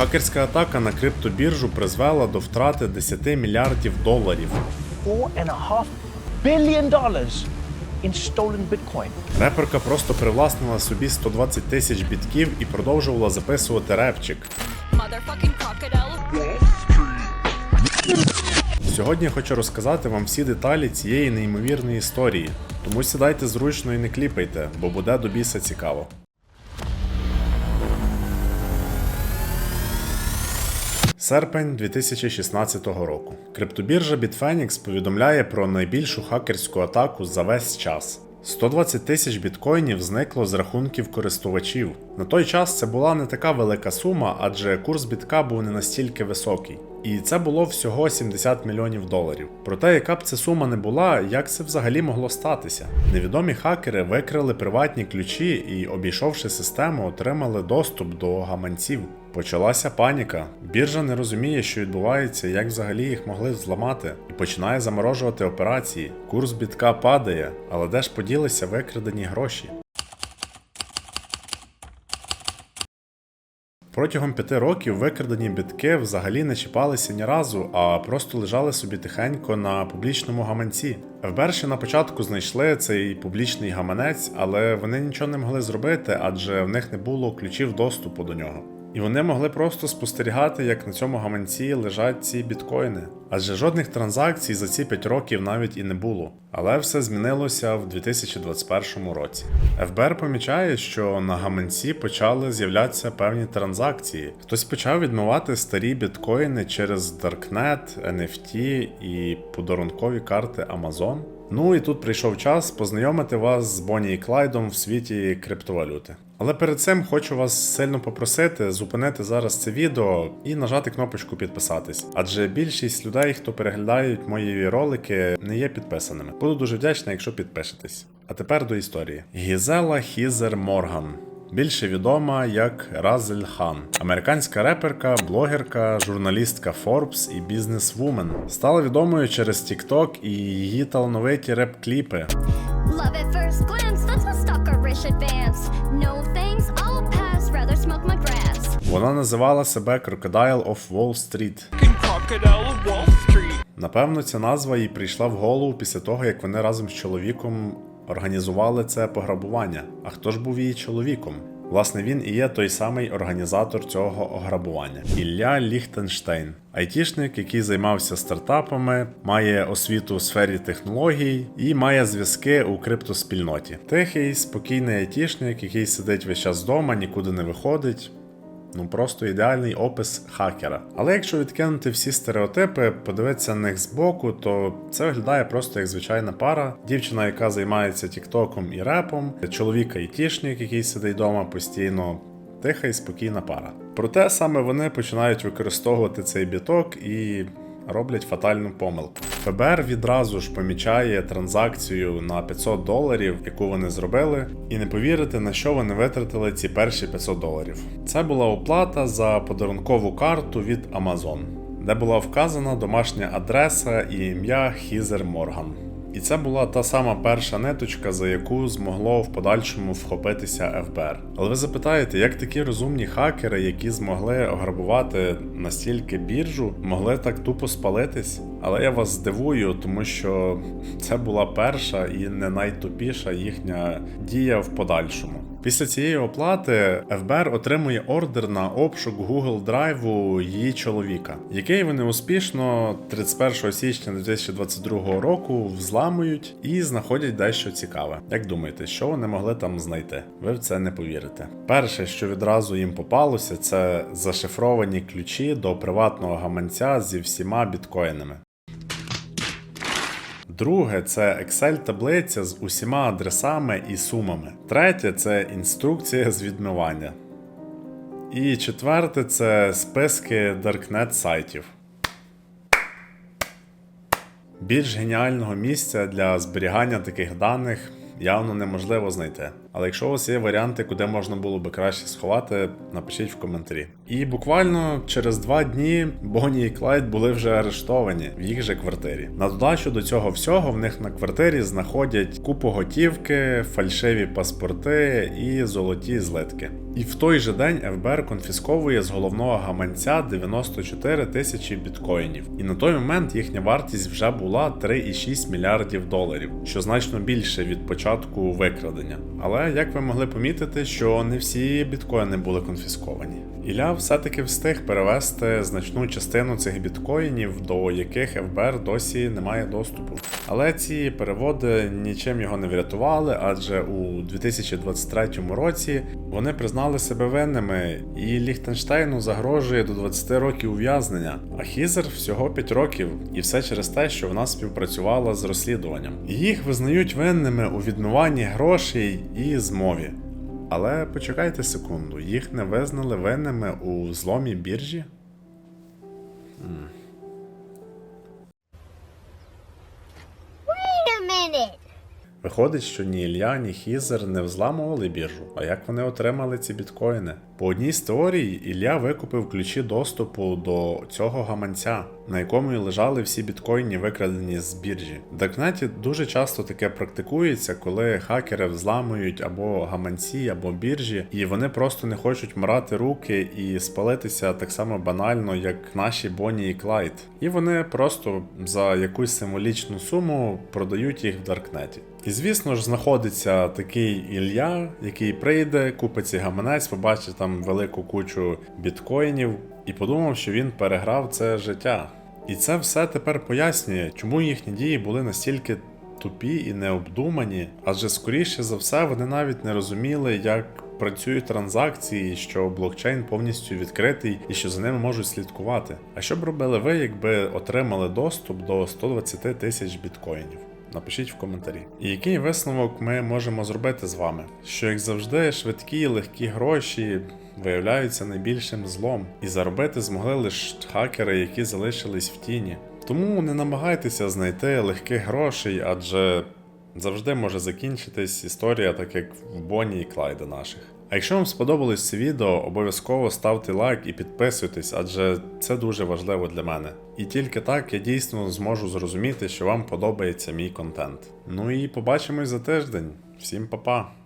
Хакерська атака на криптобіржу призвела до втрати 10 мільярдів доларів. in stolen Bitcoin. Реперка просто привласнила собі 120 тисяч бітків і продовжувала записувати репчик. Сьогодні я хочу розказати вам всі деталі цієї неймовірної історії. Тому сідайте зручно і не кліпайте, бо буде до біса цікаво. Серпень 2016 року. Криптобіржа Bitfinex повідомляє про найбільшу хакерську атаку за весь час. 120 тисяч біткоїнів зникло з рахунків користувачів. На той час це була не така велика сума, адже курс бітка був не настільки високий. І це було всього 70 мільйонів доларів. Проте, яка б це сума не була, як це взагалі могло статися? Невідомі хакери викрили приватні ключі і, обійшовши систему, отримали доступ до гаманців. Почалася паніка. Біржа не розуміє, що відбувається, як взагалі їх могли зламати, і починає заморожувати операції. Курс бітка падає, але де ж поділися викрадені гроші? Протягом п'яти років викрадені бітки взагалі не чіпалися ні разу, а просто лежали собі тихенько на публічному гаманці. Ще на початку знайшли цей публічний гаманець, але вони нічого не могли зробити, адже в них не було ключів доступу до нього. І вони могли просто спостерігати, як на цьому гаманці лежать ці біткоїни. Адже жодних транзакцій за ці 5 років навіть і не було. Але все змінилося в 2021 році. ФБР помічає, що на гаманці почали з'являтися певні транзакції. Хтось почав відмивати старі біткоїни через Darknet, NFT і подарункові карти Amazon. Ну і тут прийшов час познайомити вас з Бонні і Клайдом в світі криптовалюти. Але перед цим хочу вас сильно попросити зупинити зараз це відео і нажати кнопочку підписатись. Адже більшість людей, хто переглядають мої ролики, не є підписаними. Буду дуже вдячний, якщо підпишетесь. А тепер до історії. Гізела Хізер Морган. Більше відома як Разель Хан, американська реперка, блогерка, журналістка Forbes і бізнесвумен. Стала відомою через TikTok і її талановиті реп-кліпи. Вона називала себе Crocodile of Wall crocodile of Wall Street. Напевно, ця назва їй прийшла в голову після того, як вони разом з чоловіком організували це пограбування. А хто ж був її чоловіком? Власне, він і є той самий організатор цього ограбування Ілля Ліхтенштейн, айтішник, який займався стартапами, має освіту у сфері технологій і має зв'язки у криптоспільноті. Тихий, спокійний айтішник, який сидить весь час вдома, нікуди не виходить. Ну просто ідеальний опис хакера. Але якщо відкинути всі стереотипи, подивитися на них збоку, то це виглядає просто як звичайна пара. Дівчина, яка займається тіктоком і репом, чоловік айтішник, який сидить вдома постійно. Тиха і спокійна пара. Проте саме вони починають використовувати цей біток і роблять фатальну помилку. ФБР відразу ж помічає транзакцію на 500 доларів, яку вони зробили, і не повірите, на що вони витратили ці перші 500 доларів. Це була оплата за подарункову карту від Amazon, де була вказана домашня адреса і ім'я Хізер Морган. І це була та сама перша ниточка, за яку змогло в подальшому вхопитися ФБР. Але ви запитаєте, як такі розумні хакери, які змогли ограбувати настільки біржу, могли так тупо спалитись? Але я вас здивую, тому що це була перша і не найтупіша їхня дія в подальшому. Після цієї оплати ФБР отримує ордер на обшук Google драйву її чоловіка, який вони успішно 31 січня 2022 року взламують і знаходять дещо цікаве. Як думаєте, що вони могли там знайти? Ви в це не повірите. Перше, що відразу їм попалося, це зашифровані ключі до приватного гаманця зі всіма біткоїнами. Друге це Excel-таблиця з усіма адресами і сумами. Третє це інструкція з відмивання. І четверте це списки Darknet сайтів. Більш геніального місця для зберігання таких даних явно неможливо знайти. Але якщо у вас є варіанти, куди можна було би краще сховати, напишіть в коментарі. І буквально через два дні Бонні і Клайд були вже арештовані в їх же квартирі. На додачу до цього всього в них на квартирі знаходять купу готівки, фальшиві паспорти і золоті злитки. І в той же день ФБР конфісковує з головного гаманця 94 тисячі біткоїнів. І на той момент їхня вартість вже була 3,6 мільярдів доларів, що значно більше від початку викрадення. Але як ви могли помітити, що не всі біткоїни були конфісковані. Ілля все-таки встиг перевести значну частину цих біткоїнів, до яких ФБР досі не має доступу. Але ці переводи нічим його не врятували, адже у 2023 році вони признали себе винними, і Ліхтенштейну загрожує до 20 років ув'язнення, а Хізер всього 5 років, і все через те, що вона співпрацювала з розслідуванням. Їх визнають винними у відмиванні грошей і змові. Але почекайте секунду, їх не визнали винними у зломі біржі? Wait a minute. Виходить, що ні Ілля, ні Хізер не взламували біржу. А як вони отримали ці біткоїни? По одній з теорій, Ілля викупив ключі доступу до цього гаманця, на якому і лежали всі біткоїни, викрадені з біржі. В Даркнеті дуже часто таке практикується, коли хакери взламують або гаманці, або біржі, і вони просто не хочуть мрати руки і спалитися так само банально, як наші Бонні і Клайд. І вони просто за якусь символічну суму продають їх в Даркнеті. І звісно ж, знаходиться такий Ілля, який прийде, купить цей гаманець, побачить там велику кучу біткоїнів і подумав, що він переграв це життя. І це все тепер пояснює, чому їхні дії були настільки тупі і необдумані, адже скоріше за все вони навіть не розуміли, як працюють транзакції, що блокчейн повністю відкритий і що за ними можуть слідкувати. А що б робили ви, якби отримали доступ до 120 тисяч біткоїнів? Напишіть в коментарі. І який висновок ми можемо зробити з вами? Що як завжди, швидкі, легкі гроші виявляються найбільшим злом, і заробити змогли лише хакери, які залишились в тіні. Тому не намагайтеся знайти легких грошей, адже завжди може закінчитись історія, так як в Бонні і Клайда наших. А якщо вам сподобалось це відео, обов'язково ставте лайк і підписуйтесь, адже це дуже важливо для мене. І тільки так я дійсно зможу зрозуміти, що вам подобається мій контент. Ну і побачимось за тиждень. Всім па-па!